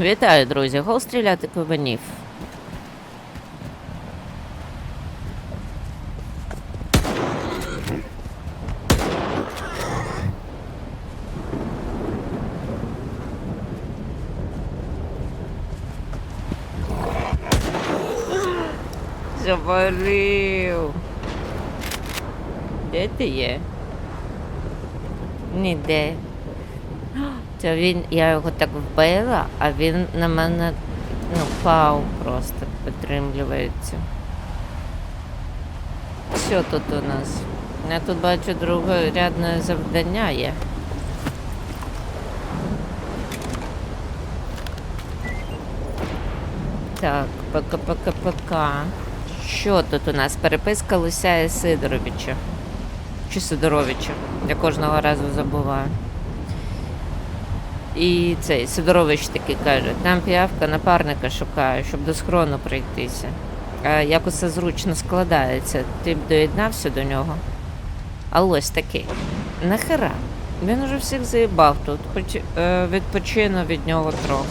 Вітаю, друзі! Гол стріляти кабанів. Завалив. Де ти є? Ніде. Це він, я його так вбила, а він на мене ну, впав просто, підтримлюється. Що тут у нас? Я тут бачу другорядне завдання є. Так, пока-пока-пока. Що тут у нас? Переписка Луся Сидоровича. Чи Сидоровича. Я кожного разу забуваю. І цей Сидорович таки каже, там піявка напарника шукає, щоб до схрону прийтися. А як усе зручно складається, ти б доєднався до нього. А ось такий. Нахера? Він уже всіх заїбав тут, хоч е, відпочину від нього трохи.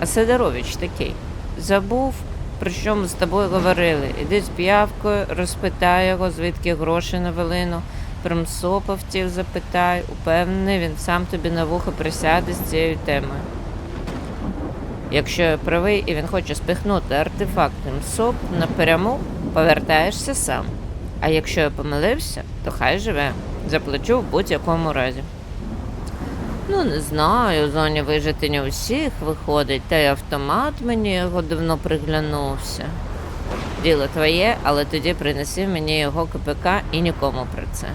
А Сидорович такий. Забув, про що ми з тобою говорили. Іди з п'явкою, розпитай його, звідки гроші на велину. Примсопа втів запитай, упевнений, він сам тобі на вухо присяде з цією темою. Якщо я правий і він хоче спихнути артефактним СОП напряму, повертаєшся сам. А якщо я помилився, то хай живе. Заплачу в будь-якому разі. Ну, не знаю, у зоні вижити не усіх виходить, та й автомат мені його давно приглянувся. Діло твоє, але тоді принеси мені його КПК і нікому про це.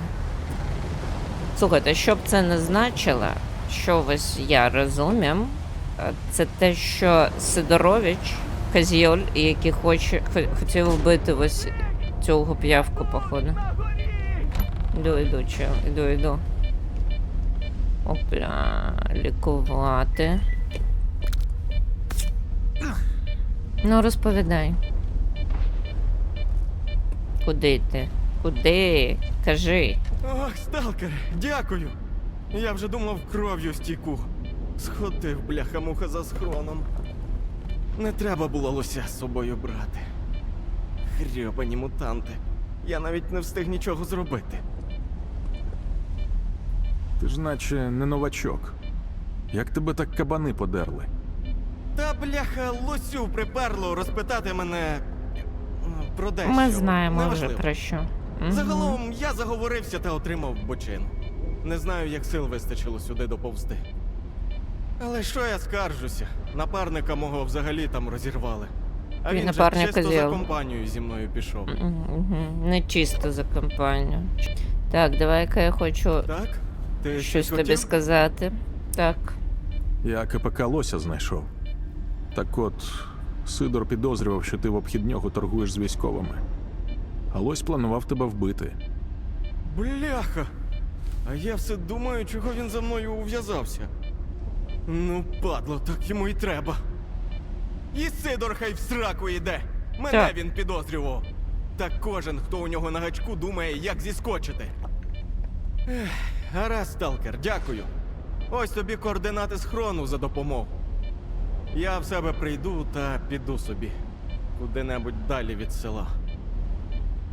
Слухайте, що б це не значило, що ось я розумім, е, це те, що Сидорович, Казьоль, який хоче, хотів вбити ось цього п'явку, походу. Іду, іду, чел, іду, іду. Опля, лікувати. Ну, розповідай. Куди ти? Куди? Кажи. Ох, сталкер, дякую. Я вже думав кров'ю стіку. Сходив, бляха-муха за схроном. Не треба було лося з собою брати. Хрьобані мутанти. Я навіть не встиг нічого зробити. Ти ж наче не новачок. Як тебе так кабани подерли? Та бляха лосю приперло розпитати мене про дещо. Ми знаємо вже Неважливо. про що. Загалом я заговорився та отримав бочину. Не знаю, як сил вистачило сюди доповзти. Але що я скаржуся? Напарника мого взагалі там розірвали. А він же напарник чисто за козел. компанію зі мною пішов. Мгм. Не чисто за компанію. Так, давай-ка я хочу Так? Ти щось тобі хотів? сказати. Так. Я КПК Лося знайшов. Так от, Сидор підозрював, що ти в обхід нього торгуєш з військовими. А Лось планував тебе вбити. Бляха! А я все думаю, чого він за мною ув'язався. Ну, падло, так йому і треба. І Сидор хай в сраку йде. Мене Так. він підозрював. Та кожен, хто у нього на гачку, думає, як зіскочити. Ех, гаразд, сталкер, дякую. Ось тобі координати схрону за допомогу. Я в себе прийду та піду собі. Куди-небудь далі від села.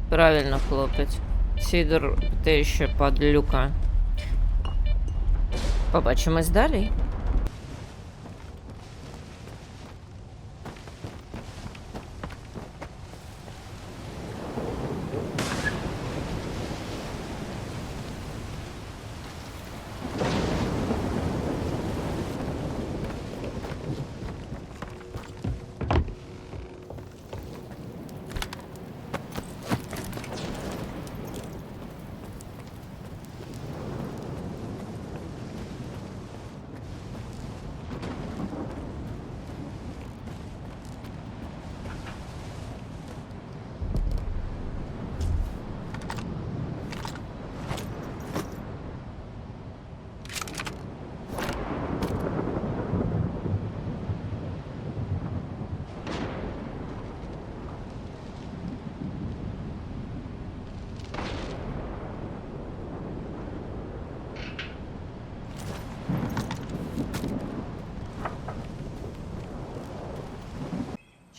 Правильно, хлопець. Сідор, ти ще падлюка. Побачимось далі.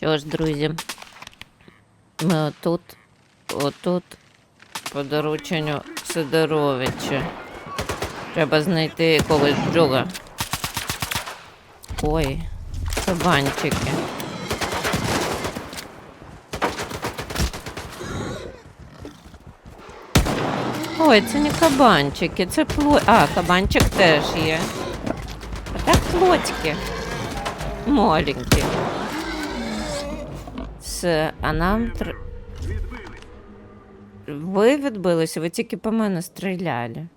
Що ж, друзі, ми отут, по дорученню Сидоровича. Треба знайти якогось джуга. Ой, кабанчики. Ой, це не кабанчики, це пло... А, кабанчик теж є. А так плотики. Маленькі. Все, а нам тр... Ви відбилися, ви тільки по мене стріляли.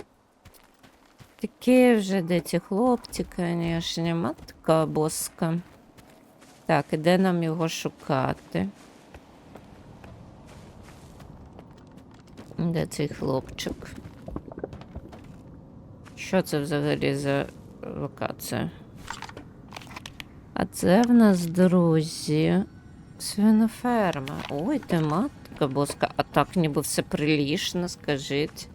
Такі вже де ці хлопці, звісно, матка боска. Так, і де нам його шукати? Де цей хлопчик? Що це взагалі за локація? А це в нас, друзі, свиноферма. Ой, тематика боска. А так ніби все прилішно, скажіть.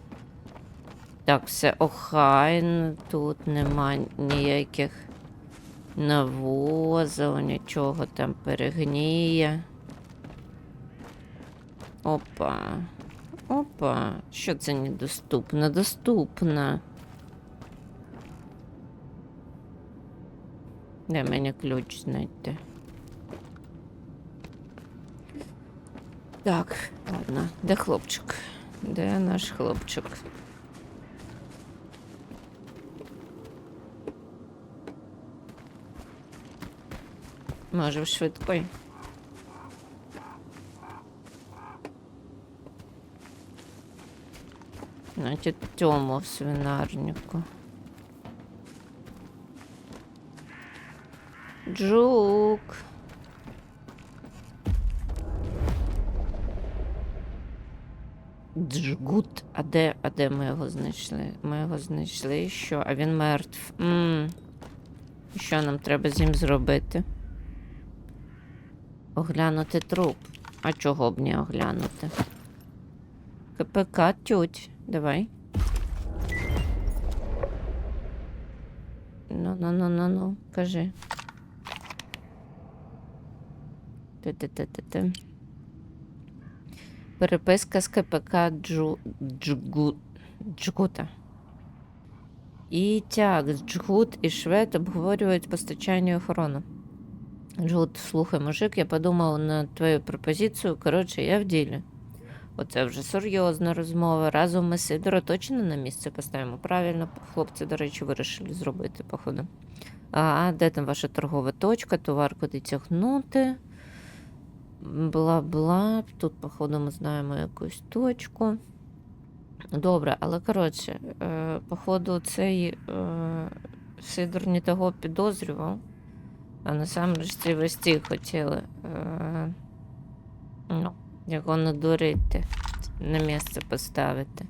Так, все охайно, тут нема ніяких навозів, нічого там перегніє. Опа. Опа. Що це недоступно? Доступно. Де мені ключ знайти? Так, ладно, де хлопчик? Де наш хлопчик? Може, в швидкої? Значить, в цьому в свинарнику. Джук. Джгут. А де, а де ми його знайшли? Ми його знайшли. Що? А він мертв. м І Що нам треба з ним зробити? Оглянути труп. А чого б не оглянути? КПК тють. Давай. Ну, ну, ну, ну, ну, кажи. Ти-ти-ти-ти-ти. Переписка з КПК Джу... Джгу... Джгута. І тяг, Джгут і Швед обговорюють постачання і охорону. Джгут, слухай, мужик, я подумав на твою пропозицію. Коротше, я в ділі. Оце вже серйозна розмова. Разом ми Сидора точно на місце поставимо. Правильно, хлопці, до речі, вирішили зробити, походу. А де там ваша торгова точка, товар куди тягнути? Бла-бла. Тут, походу, ми знаємо якусь точку. Добре, але коротше, е, походу, цей е, Сидор не того підозрював, а насамперед ці весті хотіли. Е, ну, його надурити, на місце поставити.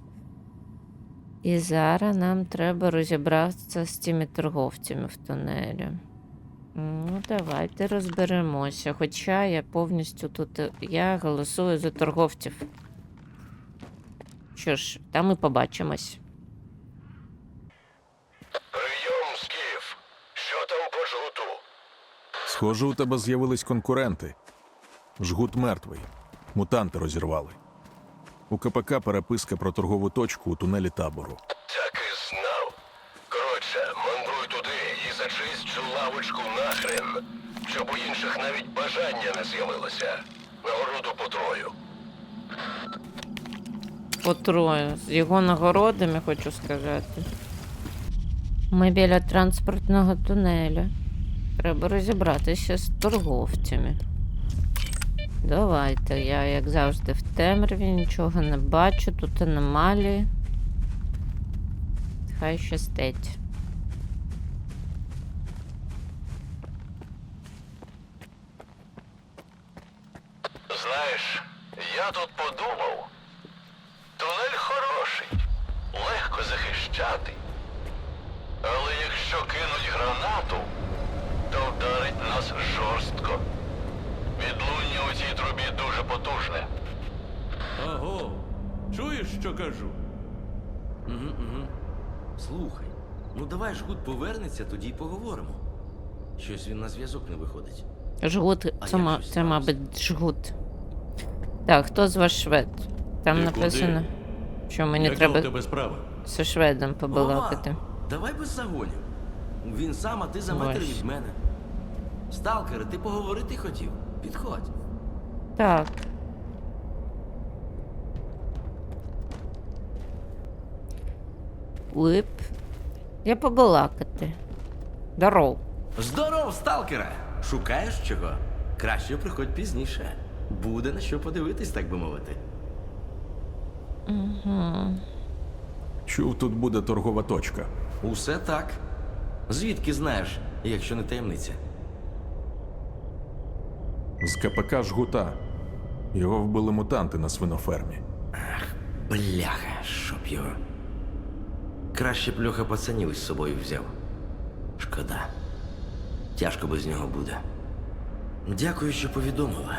І зараз нам треба розібратися з тими торговцями в тунелі. Ну, давайте розберемося. Хоча я повністю тут. е, Я голосую за торговців. Що ж, там і побачимось. Прийом, Скіф. Що там по жгуту? Схоже, у тебе з'явились конкуренти. Жгут мертвий. Мутанти розірвали. У КПК переписка про торгову точку у тунелі табору. І лавочку нахрен, щоб у інших навіть бажання не з'явилося. Нагороду потрою. По троє. З його нагородами хочу сказати. Ми біля транспортного тунеля. Треба розібратися з торговцями. Давайте. Я, як завжди, в темряві нічого не бачу. Тут аномалії. Хай щастить. Знаєш, я тут подумав. Тунель хороший, легко захищати. Але якщо кинуть гранату, то вдарить нас жорстко. Відлуння у цій трубі дуже потужне. Аго, чуєш, що кажу? Угу, угу. Слухай, ну давай жгут повернеться, тоді й поговоримо. Щось він на зв'язок не виходить. Жгут, це, ма- це мабуть, жгут. Так, хто з вас швед? Там Ти написано, куди? що мені Яка треба у тебе справа? зі шведом побалакати. Давай без загонів. Він сам, а ти за метр від мене. Сталкер, ти поговорити хотів? Підходь. Так. Лип. Я побалакати. Здоров. Здоров, сталкере! Шукаєш чого? Краще приходь пізніше. Буде на що подивитись, так би мовити. Чув, тут буде торгова точка. Усе так. Звідки знаєш, якщо не таємниця? З КПК жгута. Його вбили мутанти на свинофермі. Ах, Бляха, щоб його. Краще б Льоха пацанів із собою взяв. Шкода. Тяжко без нього буде. Дякую, що повідомила.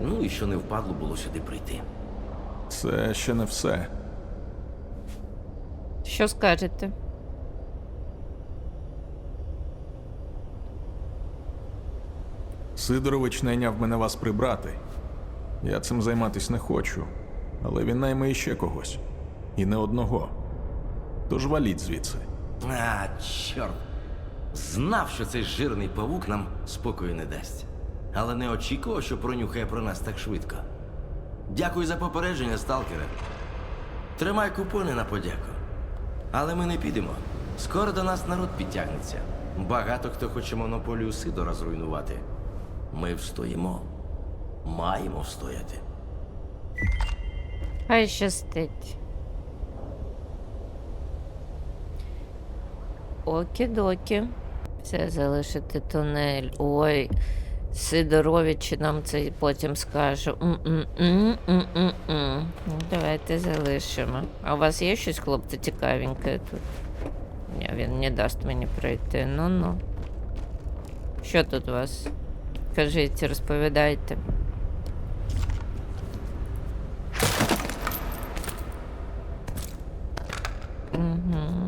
Ну і що не впадло було сюди прийти. Це ще не все. Що скажете? Сидорович найняв мене вас прибрати. Я цим займатись не хочу, але він найме іще когось. І не одного. Тож валіть звідси. А, чорт. Знав, що цей жирний павук нам спокою не дасть. Але не очікував, що пронюхає про нас так швидко. Дякую за попередження, сталкере. Тримай купони на подяку. Але ми не підемо. Скоро до нас народ підтягнеться. Багато хто хоче монополію Сидора зруйнувати. Ми встоїмо. Маємо встояти. Хай щастить. Окі-докі. Все, залишити тунель. Ой, Сидорович нам це потім скаже. Ну, давайте залишимо. А у вас є щось, хлопці, цікавеньке тут? Ні, він не дасть мені пройти. Ну-ну. Що тут у вас? Кажіть, розповідайте. Угу.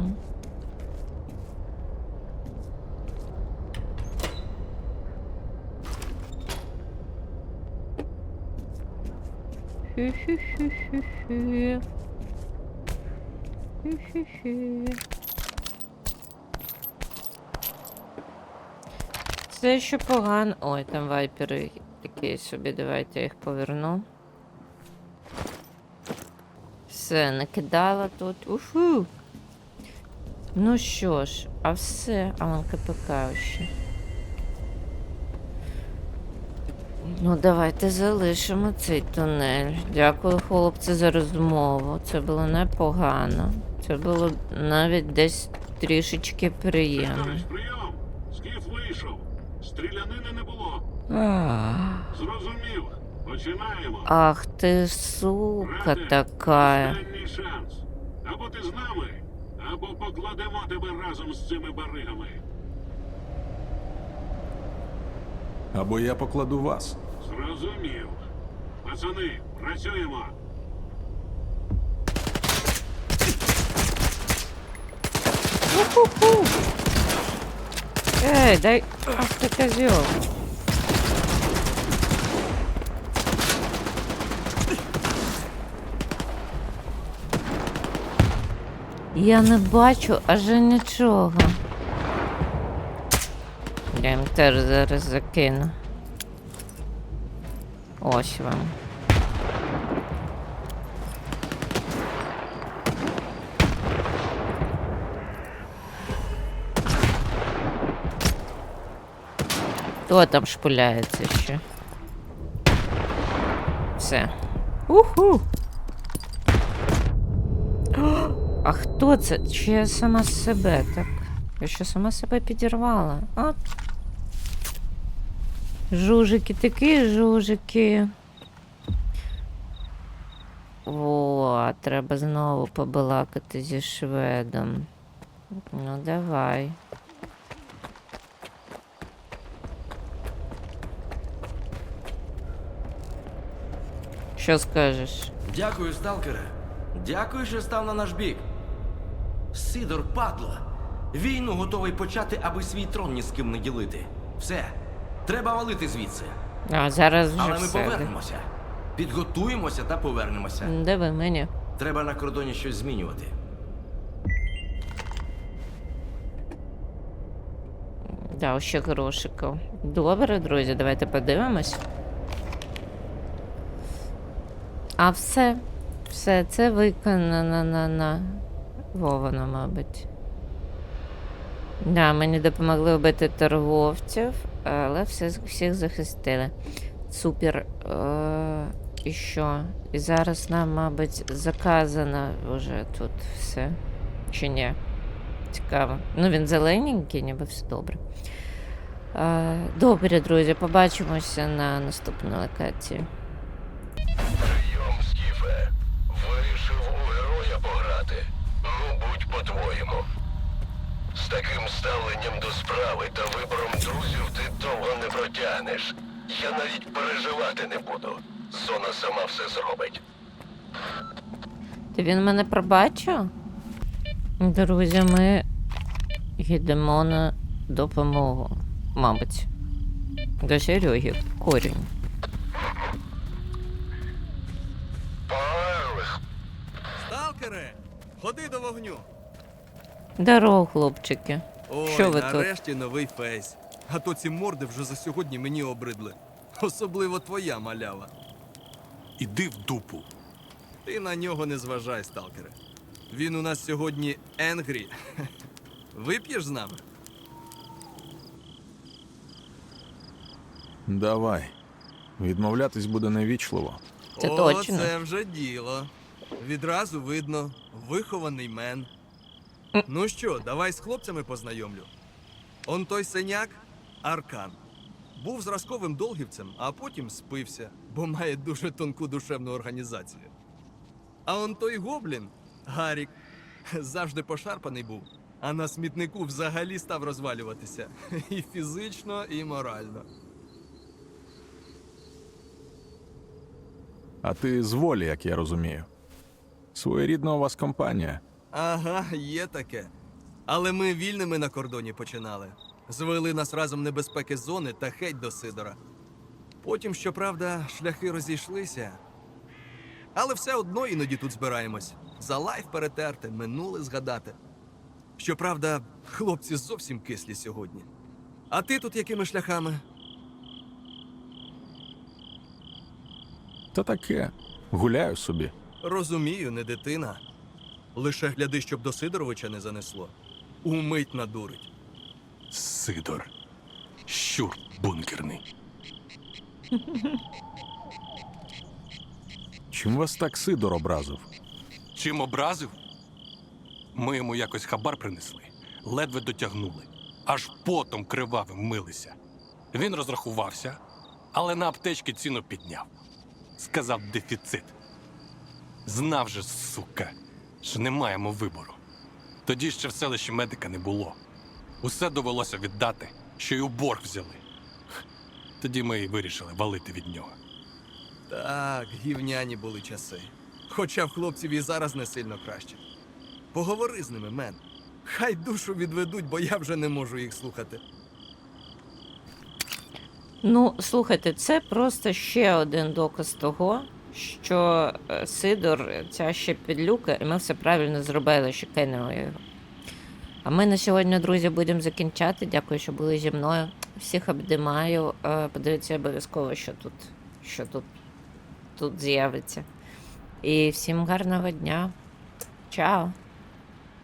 Хі-хі-хі-хі-хі. Хі-хі-хі. Це ще погано. Ой, там вайпери такі собі, давайте я їх поверну. Все, накидала тут. Уфу. Ну що ж, а все, а вон КПК ще. Ну, давайте залишимо цей тунель. Дякую, хлопці, за розмову. Це було непогано. Це було навіть десь трішечки приємно. Прийом! Скіф вийшов. Стрілянини не було. Зрозумів. Починаємо. Ах ти сука така. Останній шанс. Або ти з нами, або покладемо тебе разом з цими баригами. Або я покладу вас. Зрозумів. Пацани, працюємо. Уху-ху. Ей, дай. Ах ти козьол. Я не бачу аж нічого. Я їм теж зараз закину. Ось вам. Хто там шпиляється ще? Все. Уху. А хто це? Чи я сама себе так? Я що сама себе підірвала? От. Жужики такі жужики. О, треба знову побалакати зі шведом. Ну, давай. Що скажеш? Дякую, сталкере. Дякую, що став на наш бік. Сидор, падла. Війну готовий почати, аби свій трон ні з ким не ділити. Все. Треба валити звідси. А зараз вже Але ми все. повернемося. Підготуємося та повернемося. Диви мені. Треба на кордоні щось змінювати. Да, ще грошиків. Добре, друзі, давайте подивимось. А все. Все, це виконано на на Вовано, мабуть. Да, мені допомогли вбити торговців, але все, всіх захистили. Супер. Е, і що? І зараз нам, мабуть, заказано вже тут все. Чи ні? Цікаво. Ну, він зелененький, ніби все добре. Е, добре, друзі, побачимося на наступній локації. Таким ставленням до справи та вибором друзів ти довго не протягнеш. Я навіть переживати не буду. Зона сама все зробить. Ти він мене пробачив? Друзі, ми йдемо на допомогу, мабуть. До Сереги корінь. Парлих. Сталкере, ходи до вогню. Здорово, хлопчики. Ой, Що ви тут? нарешті новий фейс. А то ці морди вже за сьогодні мені обридли. Особливо твоя малява. Іди в дупу. Ти на нього не зважай, сталкере. Він у нас сьогодні Енгрі. Вип'єш з нами? Давай. Відмовлятись буде невічливо. Це О, точно. це вже діло. Відразу видно, вихований мен. Ну що, давай з хлопцями познайомлю. Он той синяк Аркан. Був зразковим долгівцем, а потім спився, бо має дуже тонку душевну організацію. А он той гоблін Гарік завжди пошарпаний був, а на смітнику взагалі став розвалюватися і фізично, і морально. А ти з волі, як я розумію. Своєрідна у вас компанія. Ага, є таке. Але ми вільними на кордоні починали. Звели нас разом небезпеки зони та хеть до Сидора. Потім, щоправда, шляхи розійшлися. Але все одно іноді тут збираємось. За лайф перетерти, минуле згадати. Щоправда, хлопці зовсім кислі сьогодні. А ти тут якими шляхами? Та таке. Гуляю собі. Розумію, не дитина. Лише гляди, щоб до Сидоровича не занесло. Умить надурить. Сидор. Щур бункерний. Чим вас так Сидор образив? Чим образив? Ми йому якось хабар принесли, ледве дотягнули, аж потом кривавим милися. Він розрахувався, але на аптечки ціну підняв. Сказав дефіцит. Знав же, сука, що не маємо вибору. Тоді ще в селищі медика не було. Усе довелося віддати, що й у борг взяли. Тоді ми і вирішили валити від нього. Так, гівняні були часи. Хоча в хлопців і зараз не сильно краще. Поговори з ними, мен. Хай душу відведуть, бо я вже не можу їх слухати. Ну, слухайте, це просто ще один доказ того, що е, Сидор ця ще підлюка, і ми все правильно зробили, що кинули його. А ми на сьогодні, друзі, будемо закінчати. Дякую, що були зі мною. Всіх обдимаю. Е, Подивіться обов'язково, що тут, що тут, тут з'явиться. І всім гарного дня. Чао!